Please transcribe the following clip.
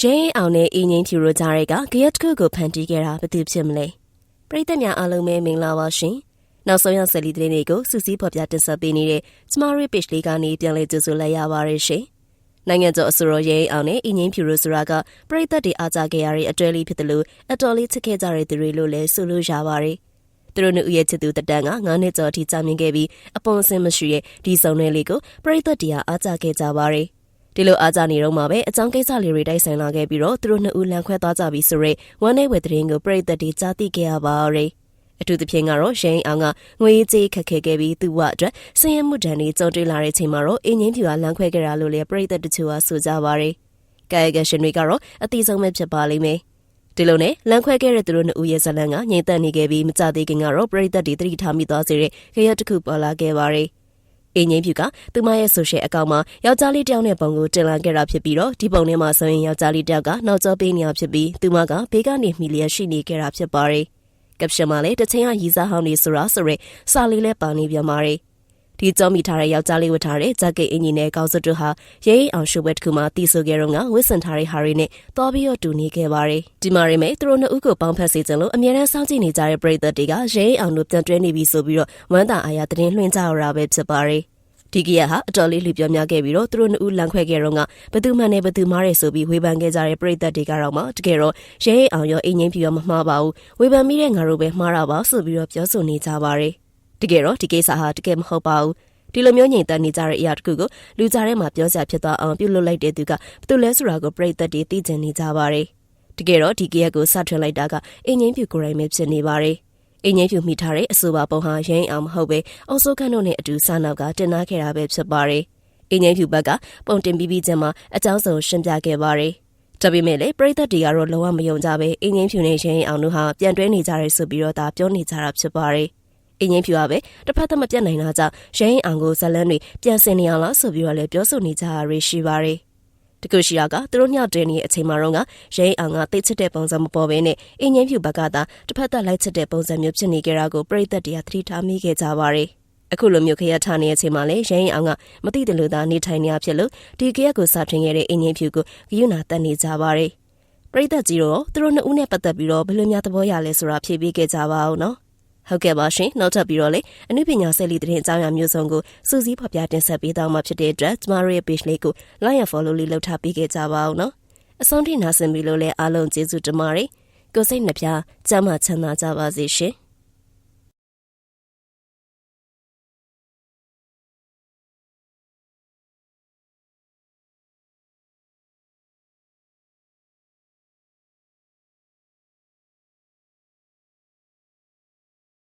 ရဲအောင်နဲ့အင်းငင်းဖြူတို့ကြားတွေကဂရက်တစ်ခုကိုဖန်တီးခဲ့တာဘယ်သူဖြစ်မလဲပရိသတ်များအားလုံးပဲမင်္ဂလာပါရှင်နောက်ဆုံးရဆက်လီသတင်းတွေကိုစူးစီးဖော်ပြတင်ဆက်ပေးနေတဲ့ Smart Page လေးကနေပြန်လည်ကြိုဆိုလိုက်ရပါတယ်ရှင်နိုင်ငံကျော်အစိုးရရဲအောင်နဲ့အင်းငင်းဖြူတို့ဆိုတာကပရိသတ်တွေအားကြခဲ့ရတဲ့အတွဲလေးဖြစ်တယ်လို့အတော်လေးချစ်ခဲ့ကြတဲ့သူတွေလို့လည်းဆိုလို့ရပါတယ်သူတို့နှစ်ဦးရဲ့ချစ်သူတတန်က9နှစ်ကျော်အထိကြာမြင့်ခဲ့ပြီးအပေါ်အဆင်းမရှိရဲ့ဒီစုံနယ်လေးကိုပရိသတ်တရားအားကြခဲ့ကြပါတယ် ဒီလိုအားကြနေတော့မှပဲအကြောင်းကိစ္စလေးတွေတိုက်ဆိုင်လာခဲ့ပြီးတော့သူတို့နှစ်ဦးလန်ခွဲသွားကြပြီဆိုရဲဝမ်းနဲ့ဝဲတဲ့ရင်ကိုပြိသက်တွေကြားသိခဲ့ရပါရယ်အထူးသဖြင့်ကတော့ရင်းအောင်ကငွေကြေးခက်ခဲခဲ့ပြီးသူ့ဝအတွက်ဆင်းရဲမှုဒဏ်တွေကြုံတွေ့လာတဲ့ချိန်မှာတော့အင်းငင်းဖြူကလန်ခွဲခဲ့တာလို့လည်းပြိသက်တချို့ကဆိုကြပါရယ်ကာယကရှင်တွေကတော့အတိဆုံးပဲဖြစ်ပါလိမ့်မယ်ဒီလိုနဲ့လန်ခွဲခဲ့တဲ့သူတို့နှစ်ဦးရဲ့ဇလန်ကငြိမ်သက်နေခဲ့ပြီးမကြသေးခင်ကတော့ပြိသက်တွေတတိထားမိသွားစေတဲ့ခရတစ်ခုပေါ်လာခဲ့ပါရယ် အင်းငိမ့်ဖြူကသူမရဲ့ social account မှာယောက်ျားလေးတယောက်နဲ့ပုံကိုတင်လာခဲ့တာဖြစ်ပြီးတော့ဒီပုံထဲမှာဆိုရင်ယောက်ျားလေးတယောက်ကနောက်ကျောပေးနေရဖြစ်ပြီးသူမကဘေးကနေမီလျက်ရှိနေခဲ့တာဖြစ်ပါတယ်။ကပ်ရှင်မှာလည်းတချင်းကရီစားဟောင်းနေဆိုတာဆိုရဲစာလေးလည်းပါနေပြန်ပါတယ်။ဒီကြောမိထားတဲ့ယောက်ျားလေးဝတ်ထားတဲ့ဂျက်ကက်အင်ဂျင်နဲ့ကောင်းစွတ်တို့ဟာရဲရင်အောင်ရှုပ်ပွဲတစ်ခုမှတီးဆိုခဲ့တော့ကဝစ်စင်ထားတဲ့ဟာရီနဲ့တော်ပြီးတော့တူနေခဲ့ပါတယ်။ဒီမှာရိမဲသူတို့နှစ်ဦးကိုပေါင်းဖက်စေချင်လို့အမြဲတမ်းစောင့်ကြည့်နေကြတဲ့ပရိသတ်တွေကရဲရင်အောင်တို့ပြန်တွဲနေပြီဆိုပြီးတော့ဝမ်းသာအားရသတင်းလွှင့်ကြရတာပဲဖြစ်ပါတယ်။ ဒီကရက်ဟာအတော်လေးလှပြောများခဲ့ပြီးတော့သူတို့နှစ်ဦးလန်ခွဲခဲ့တော့ကဘသူမှန်နဲ့ဘသူမားရဲဆိုပြီးဝေဖန်ခဲ့ကြတဲ့ပရိသတ်တွေကတော့မှတကယ်တော့ရဲရဲအောင်ရောအင်းငင်းပြရောမမှားပါဘူးဝေဖန်မိတဲ့ငါတို့ပဲမှားတာပါဆိုပြီးတော့ပြောဆိုနေကြပါတယ်တကယ်တော့ဒီကိစ္စဟာတကယ်မဟုတ်ပါဘူးဒီလိုမျိုးညင်တန်နေကြတဲ့အရာတခုကိုလူကြားထဲမှာပြောကြဖြစ်သွားအောင်ပြုလုပ်လိုက်တဲ့သူကဘသူလဲဆိုတာကိုပရိသတ်တွေသိကျင်နေကြပါတယ်တကယ်တော့ဒီကရက်ကိုစထွင်လိုက်တာကအင်းငင်းပြကိုယ်တိုင်ပဲဖြစ်နေပါတယ် အင်းငိမ့်ဖြူမိထားတဲ့အဆိုပါပုံဟာရင်းအောင်မဟုတ်ပဲအုံစိုးခန့်တို့နဲ့အတူစာနောက်ကတင်နာခဲ့တာပဲဖြစ်ပါတယ်။အင်းငိမ့်ဖြူဘက်ကပုံတင်ပြီးပြီးချင်းမှာအကြောင်းစုံရှင်းပြခဲ့ပါတယ်။ဒါပေမဲ့လည်းပြည်သက်တွေကတော့လုံးဝမယုံကြပဲအင်းငိမ့်ဖြူနဲ့ရင်းအောင်တို့ဟာပြန်တွဲနေကြရဲဆိုပြီးတော့ဒါပြောနေကြတာဖြစ်ပါတယ်။အင်းငိမ့်ဖြူကပဲတစ်ဖက်သက်မပြတ်နိုင်တာကြောင့်ရင်းအောင်ကိုဇလန်းတွေပြန်ဆင်နေအောင်လားဆိုပြီးတော့လည်းပြောဆိုနေကြရရှိပါတယ်။ တကူရှိယာကသူတို့ညတဲနေတဲ့အချိန်မှာတော့ကရဲအောင်ကတိတ်ချစ်တဲ့ပုံစံမပေါ်ဘဲနဲ့အင်းငင်းဖြူဘက်ကသာတစ်ဖက်သက်လိုက်ချစ်တဲ့ပုံစံမျိုးဖြစ်နေကြတာကိုပြိသက်တရားသတိထားမိခဲ့ကြပါတယ်အခုလိုမျိုးခရထနေတဲ့အချိန်မှာလဲရဲရင်အောင်ကမသိတယ်လို့သာနေထိုင်နေရဖြစ်လို့ဒီကရက်ကိုစထွင်ခဲ့တဲ့အင်းငင်းဖြူကိုဂယုဏတက်နေကြပါတယ်ပြိသက်ကြီးတော့သူတို့နှစ်ဦးနဲ့ပတ်သက်ပြီးတော့ဘယ်လိုများသဘောရလဲဆိုတာဖြေပေးခဲ့ကြပါအောင်နော် ဟုတ်ကဲ့ပါရှင်နောက်ထပ်ပြီးတော့လေအနုပညာဆက်လီသတင်းအကြောင်းအရာမျိုးစုံကိုစူးစီးဖော်ပြတင်ဆက်ပေးသွားမှာဖြစ်တဲ့အတွက်ကျမတို့ရဲ့ page လေးကို like and follow လေးလုပ်ထားပေးခဲ့ကြပါအောင်နော်အဆုံးထိနားဆင်ပြီးလို့လည်းအားလုံးကျေးဇူးတင်ပါတယ်ကိုစိတ်နှပြချမ်းသာချမ်းသာကြပါစေရှင်